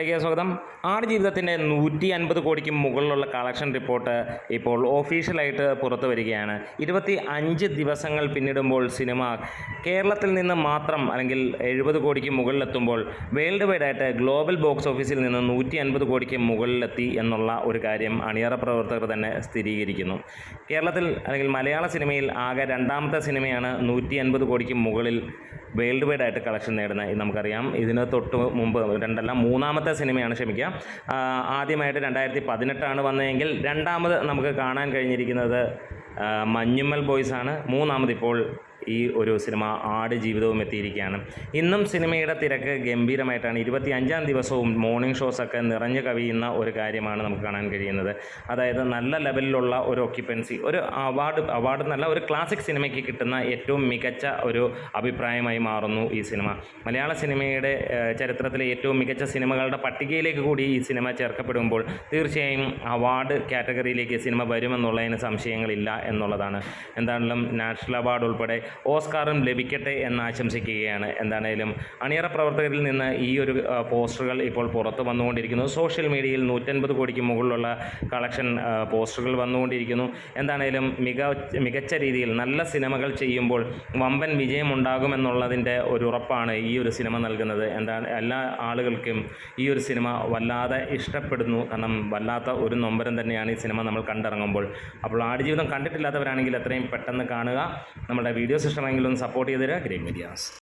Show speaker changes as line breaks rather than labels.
സ്വാഗതം. ആടുജീവിതത്തിന്റെ നൂറ്റി അൻപത് കോടിക്ക് മുകളിലുള്ള കളക്ഷൻ റിപ്പോർട്ട് ഇപ്പോൾ ഒഫീഷ്യലായിട്ട് പുറത്തു വരികയാണ്. ഇരുപത്തി അഞ്ച് ദിവസങ്ങൾ പിന്നിടുമ്പോൾ സിനിമ കേരളത്തിൽ നിന്ന് മാത്രം അല്ലെങ്കിൽ എഴുപത് കോടിക്ക് മുകളിലെത്തുമ്പോൾ വേൾഡ് വൈഡ് ആയിട്ട് ഗ്ലോബൽ ബോക്സ് ഓഫീസിൽ നിന്ന് നൂറ്റി അൻപത് കോടിക്ക് മുകളിലെത്തി എന്നുള്ള ഒരു കാര്യം അണിയറ പ്രവർത്തകർ തന്നെ സ്ഥിരീകരിക്കുന്നു. കേരളത്തിൽ അല്ലെങ്കിൽ മലയാള സിനിമയിൽ ആകെ രണ്ടാമത്തെ സിനിമയാണ് നൂറ്റി അൻപത് കോടിക്ക് മുകളിൽ വേൾഡ് വൈഡ് ആയിട്ട് കളക്ഷൻ നേടുന്ന നമുക്കറിയാം. ഇതിന് തൊട്ട് മുമ്പ് രണ്ടല്ല മൂന്നാമത്തെ സിനിമയാണ് ക്ഷമിക്കുക. ആദ്യമായിട്ട് രണ്ടായിരത്തി പതിനെട്ടാണ് വന്നതെങ്കിൽ രണ്ടാമത് നമുക്ക് കാണാൻ കഴിഞ്ഞിരിക്കുന്നത് മഞ്ഞുമ്മൽ ബോയ്സാണ്. മൂന്നാമത് ഇപ്പോൾ ഈ ഒരു സിനിമ ആട് ജീവിതവും എത്തിയിരിക്കുകയാണ്. ഇന്നും സിനിമയുടെ തിരക്ക് ഗംഭീരമായിട്ടാണ്. ഇരുപത്തി അഞ്ചാം ദിവസവും മോർണിംഗ് ഷോസൊക്കെ നിറഞ്ഞു കവിയുന്ന ഒരു കാര്യമാണ് നമുക്ക് കാണാൻ കഴിയുന്നത്. അതായത് നല്ല ലെവലിലുള്ള ഒരു ഒക്യുപ്പൻസി ഒരു അവാർഡ് അവാർഡ് എന്നല്ല ഒരു ക്ലാസിക് സിനിമയ്ക്ക് കിട്ടുന്ന ഏറ്റവും മികച്ച ഒരു അഭിപ്രായമായി മാറുന്നു ഈ സിനിമ. മലയാള സിനിമയുടെ ചരിത്രത്തിലെ ഏറ്റവും മികച്ച സിനിമകളുടെ പട്ടികയിലേക്ക് കൂടി ഈ സിനിമ ചേർക്കപ്പെടുമ്പോൾ തീർച്ചയായും അവാർഡ് കാറ്റഗറിയിലേക്ക് സിനിമ വരുമെന്നുള്ളതിന് സംശയങ്ങളില്ല എന്നുള്ളതാണ്. എന്താണെങ്കിലും നാഷണൽ അവാർഡ് ഉൾപ്പെടെ ഓസ്കാറും ലഭിക്കട്ടെ എന്ന് ആശംസിക്കുകയാണ്. എന്താണേലും അണിയറ പ്രവർത്തകരിൽ നിന്ന് ഈ ഒരു പോസ്റ്ററുകൾ ഇപ്പോൾ പുറത്ത് വന്നുകൊണ്ടിരിക്കുന്നു. സോഷ്യൽ മീഡിയയിൽ നൂറ്റൻപത് കോടിക്ക് മുകളിലുള്ള കളക്ഷൻ പോസ്റ്ററുകൾ വന്നുകൊണ്ടിരിക്കുന്നു. എന്താണേലും മിക മികച്ച രീതിയിൽ നല്ല സിനിമകൾ ചെയ്യുമ്പോൾ വമ്പൻ വിജയമുണ്ടാകുമെന്നുള്ളതിന്റെ ഒരു ഉറപ്പാണ് ഈ ഒരു സിനിമ നൽകുന്നത്. എന്താണ് എല്ലാ ആളുകൾക്കും ഈ ഒരു സിനിമ വല്ലാതെ ഇഷ്ടപ്പെടുന്നു. കാരണം വല്ലാത്ത ഒരു നൊമ്പരം തന്നെയാണ് ഈ സിനിമ നമ്മൾ കണ്ടിറങ്ങുമ്പോൾ. അപ്പോൾ ആടുജീവിതം കണ്ടിട്ടില്ലാത്തവരാണെങ്കിൽ എത്രയും പെട്ടെന്ന് കാണുക. നമ്മുടെ വീഡിയോസ് ഇഷ്ടമെങ്കിലും സപ്പോർട്ട് ചെയ്ത് തരിക ഗ്രേറ്റ് മീഡിയാസ്